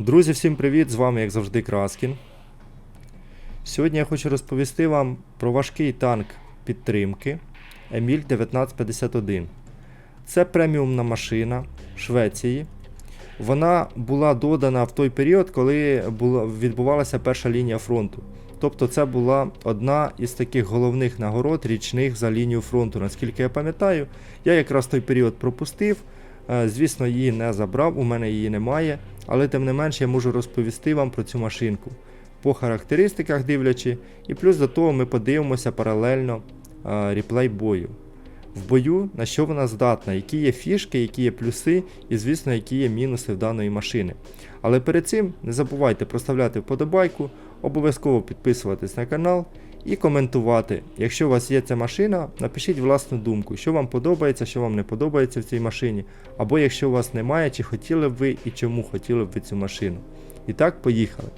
Друзі, всім привіт! З вами, як завжди, Краскін. Сьогодні я хочу розповісти вам про важкий танк підтримки Еміль 1951. Це преміумна машина Швеції. Вона була додана в той період, коли відбувалася перша лінія фронту. Тобто це була одна із таких головних нагород річних за лінію фронту. Наскільки я пам'ятаю, я якраз той період пропустив. Е, Звісно, її не забрав, у мене її немає, але тим не менш я можу розповісти вам про цю машинку по характеристиках дивлячи, і плюс до того ми подивимося паралельно е, реплей бою. В бою, на що вона здатна, які є фішки, які є плюси, і, звісно, які є мінуси в даної машини. Але перед цим не забувайте проставляти вподобайку, обов'язково підписуватись на канал і коментувати. Якщо у вас є ця машина, напишіть власну думку, що вам подобається, що вам не подобається в цій машині, або якщо у вас немає, чи хотіли б ви і чому хотіли б ви цю машину. І так, поїхали.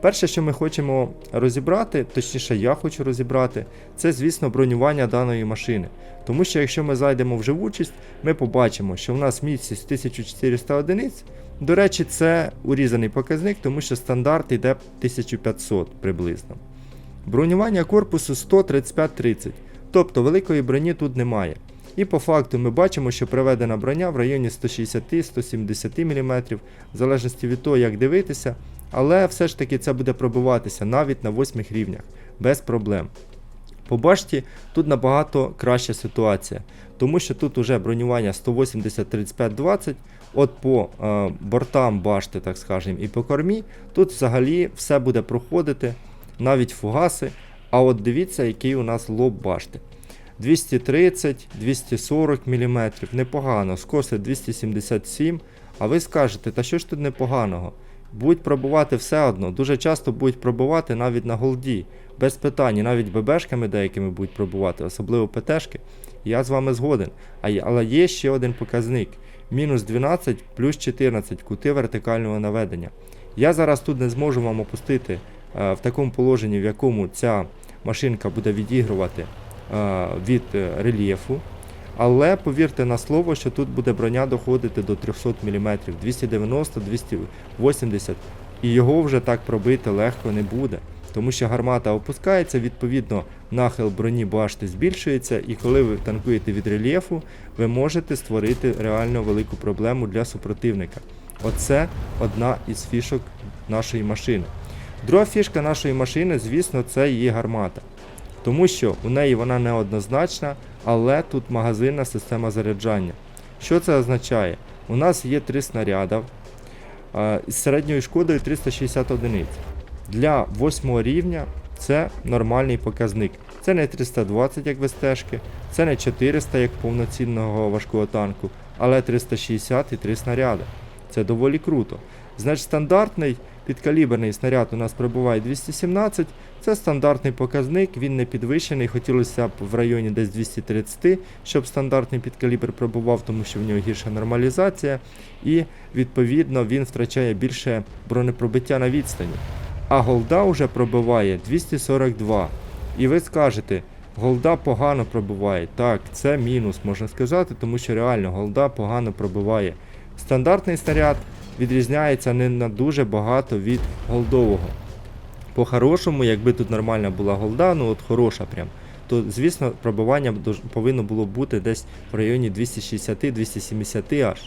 Перше, що ми хочемо розібрати, точніше, я хочу розібрати, це, звісно, бронювання даної машини. Тому що якщо ми зайдемо в живучість, ми побачимо, що в нас міцність 1400 одиниць. До речі, це урізаний показник, тому що стандарт йде 1500 приблизно. Бронювання корпусу 135-30, тобто великої броні тут немає. І по факту ми бачимо, що проведена броня в районі 160-170 мм, в залежності від того, як дивитися, але все ж таки це буде пробиватися навіть на 8 рівнях, без проблем. По башті тут набагато краща ситуація, тому що тут уже бронювання 180-35-20, от по е, бортам башти, так скажемо, і по кормі, тут взагалі все буде проходити, навіть фугаси. А от дивіться, який у нас лоб башти. 230-240 мм, непогано, скоси 277 а ви скажете, та що ж тут непоганого? Будуть пробувати все одно, дуже часто будуть пробувати навіть на голді, без питань, навіть ББшками деякими будуть пробувати, особливо ПТшки. Я з вами згоден. Але є ще один показник: мінус 12 плюс 14 кути вертикального наведення. Я зараз тут не зможу вам опустити в такому положенні, в якому ця машинка буде відігрувати е, від е, рельєфу. Але повірте на слово, що тут буде броня доходити до 300 мм, 290, 280 і його вже так пробити легко не буде. Тому що гармата опускається, відповідно, нахил броні башти збільшується, і коли ви танкуєте від рельєфу, ви можете створити реально велику проблему для супротивника. Оце одна із фішок нашої машини. Друга фішка нашої машини, звісно, це її гармата. Тому що у неї вона неоднозначна, але тут магазинна система заряджання. Що це означає? У нас є три снаряди із середньою шкодою 360 одиниць. Для 8 рівня це нормальний показник. Це не 320, як в це не 400, як повноцінного важкого танку, але 360 і 3 снаряди. Це доволі круто. Значить, стандартний підкаліберний снаряд у нас пробуває 217. Це стандартний показник, він не підвищений. Хотілося б в районі десь 230, щоб стандартний підкалібр пробував, тому що в нього гірша нормалізація, і відповідно він втрачає більше бронепробиття на відстані. А голда вже пробиває 242. І ви скажете, голда погано пробиває. Так, це мінус, можна сказати, тому що реально голда погано пробиває. Стандартний снаряд відрізняється не на дуже багато від голдового. По-хорошому, якби тут нормальна була голда, ну от хороша прям, то звісно пробивання дож- повинно було бути десь в районі 260-270 аж.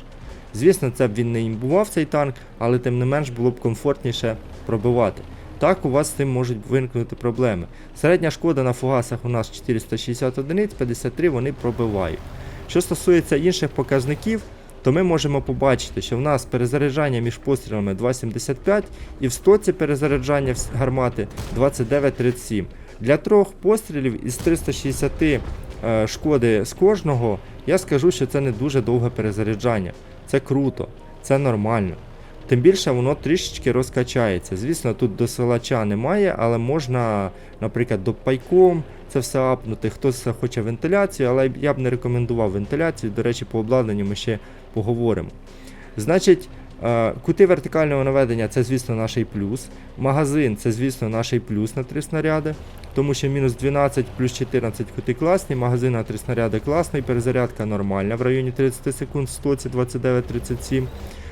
Звісно, це б він не імбував цей танк, але тим не менш було б комфортніше пробивати. Так у вас з цим можуть виникнути проблеми. Середня шкода на фугасах у нас 460 одиниць, 53 вони пробивають. Що стосується інших показників, то ми можемо побачити, що в нас перезаряджання між пострілами 2,75 і в стоці перезаряджання гармати 29,37. Для трьох пострілів із 360 е, шкоди з кожного, я скажу, що це не дуже довге перезаряджання. Це круто, це нормально. Тим більше воно трішечки розкачається. Звісно, тут досилача немає, але можна, наприклад, до пайком це все апнути. Хтось хоче вентиляцію, але я б не рекомендував вентиляцію. До речі, по обладнанню ми ще поговоримо. Значить, е, кути вертикального наведення це, звісно, наш плюс. Магазин це, звісно, наш плюс на 3 снаряди. Тому що мінус 12 плюс 14 кути класні, магазин на 3 снаряди класний, перезарядка нормальна в районі 30 секунд, 100 29-37.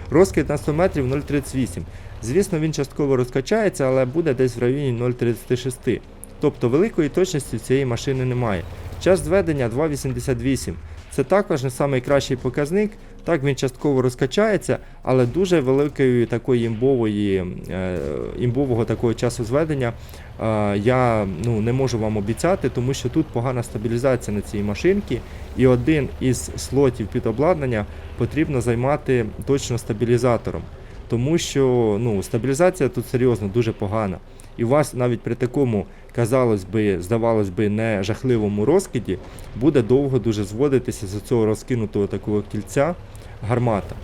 Розкид на 100 метрів 0,38. Звісно, він частково розкачається, але буде десь в районі 0,36. Тобто великої точності цієї машини немає. Час зведення 2,88. Це також не найкращий показник. Так він частково розкачається, але дуже великої такої імбової, е, імбового такого часу зведення е, я ну, не можу вам обіцяти, тому що тут погана стабілізація на цій машинці, і один із слотів під обладнання потрібно займати точно стабілізатором. Тому що ну, стабілізація тут серйозно дуже погана. І у вас навіть при такому, казалось би, здавалось би, не жахливому розкиді, буде довго дуже зводитися з цього розкинутого такого кільця гармата.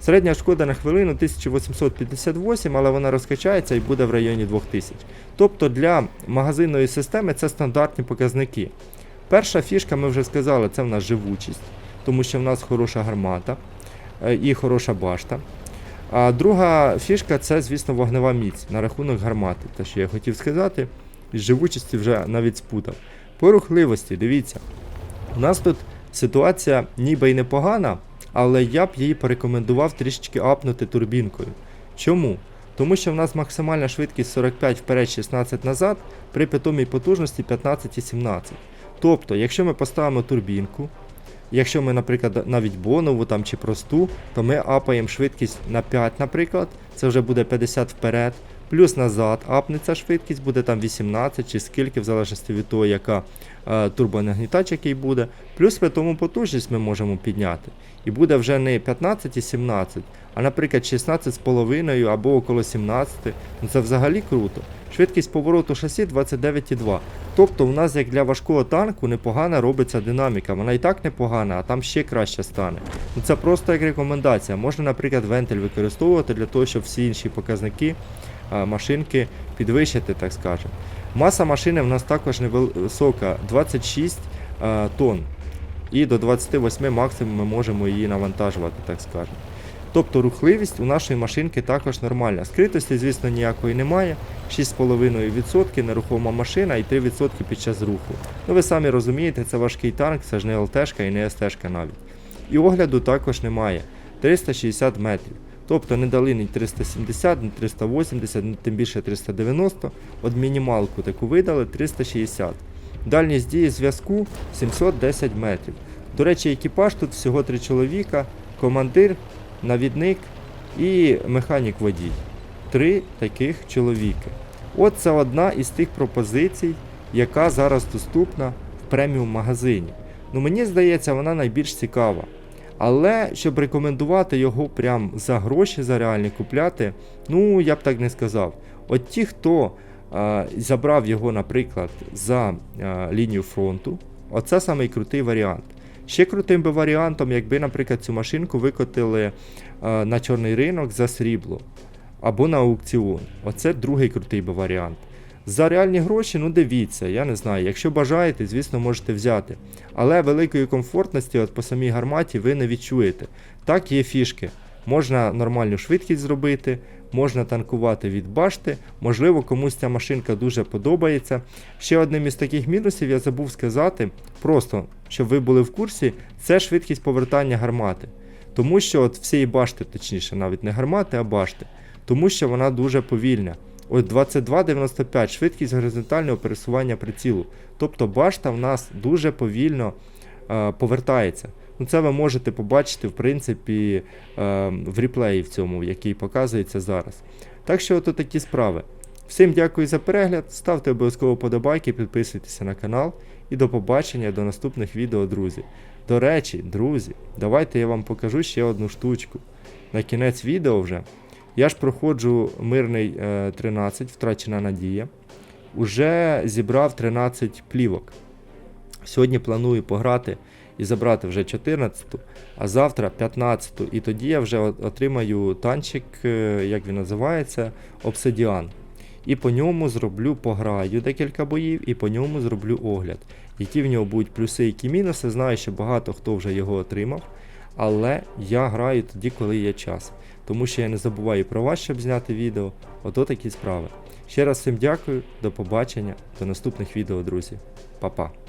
Середня шкода на хвилину 1858, але вона розкачається і буде в районі 2000. Тобто для магазинної системи це стандартні показники. Перша фішка, ми вже сказали, це в нас живучість, тому що в нас хороша гармата е, і хороша башта. А друга фішка це, звісно, вогнева міць на рахунок гармати. Те, що я хотів сказати, з живучості вже навіть спутав. По рухливості, дивіться, у нас тут ситуація ніби й непогана, але я б її порекомендував трішечки апнути турбінкою. Чому? Тому що в нас максимальна швидкість 45 вперед, 16 назад, при питомій потужності 15 і 17. Тобто, якщо ми поставимо турбінку, Якщо ми, наприклад, навіть бонову там чи просту, то ми апаємо швидкість на 5, наприклад, це вже буде 50 вперед, плюс назад апнеться швидкість, буде там 18 чи скільки, в залежності від того, яка е, турбонагнітач який буде. Плюс при тому потужність ми можемо підняти. І буде вже не 15 і 17, а наприклад 16,5 або около 17. Ну це взагалі круто. Швидкість повороту шасі 29,2. Тобто у нас як для важкого танку непогана робиться динаміка. Вона і так непогана, а там ще краще стане. Ну Це просто як рекомендація. Можна, наприклад, вентиль використовувати для того, щоб всі інші показники машинки підвищити, так скажемо. Маса машини в нас також невисока 26 тонн. І до 28 максимум ми можемо її навантажувати, так скажемо. Тобто рухливість у нашої машинки також нормальна. Скритості, звісно, ніякої немає. 6,5% нерухома машина і 3% під час руху. Ну ви самі розумієте, це важкий танк, це ж не ЛТшка і не СТшка навіть. І огляду також немає. 360 метрів. Тобто не дали ні 370, ні 380, ні тим більше 390. От мінімалку таку видали 360. Дальність дії зв'язку 710 метрів. До речі, екіпаж тут всього 3 чоловіка, командир, навідник і механік водій. Три таких чоловіки. От це одна із тих пропозицій, яка зараз доступна в преміум магазині. Ну мені здається, вона найбільш цікава. Але щоб рекомендувати його прям за гроші за реальні купляти, ну я б так не сказав. От ті, хто е, забрав його, наприклад, за е, лінію фронту, оце самий крутий варіант. Ще крутим би варіантом, якби, наприклад, цю машинку викотили е, на чорний ринок за срібло або на аукціон. Оце другий крутий би варіант. За реальні гроші, ну дивіться, я не знаю. Якщо бажаєте, звісно, можете взяти. Але великої комфортності от по самій гарматі ви не відчуєте. Так, є фішки. Можна нормальну швидкість зробити, можна танкувати від башти, можливо, комусь ця машинка дуже подобається. Ще одним із таких мінусів я забув сказати, просто щоб ви були в курсі, це швидкість повертання гармати. Тому що от всієї башти, точніше, навіть не гармати, а башти, тому що вона дуже повільна. От 22,95 швидкість горизонтального пересування прицілу. Тобто башта в нас дуже повільно е, повертається. Ну, Це ви можете побачити, в принципі, е, в реплеї в цьому, який показується зараз. Так що, от такі справи. Всім дякую за перегляд, ставте обов'язково подобайки, підписуйтеся на канал і до побачення до наступних відео, друзі. До речі, друзі, давайте я вам покажу ще одну штучку. На кінець відео вже. Я ж проходжу мирний е, 13, втрачена надія. Уже зібрав 13 плівок. Сьогодні планую пограти і забрати вже 14, а завтра 15. І тоді я вже отримаю танчик, е, як він називається, обсидіан. І по ньому зроблю, пограю декілька боїв, і по ньому зроблю огляд. Які в нього будуть плюси, які мінуси. Знаю, що багато хто вже його отримав. Але я граю тоді, коли є час. Тому що я не забуваю про вас, щоб зняти відео. Ото такі справи. Ще раз всім дякую, до побачення, до наступних відео, друзі. Па-па.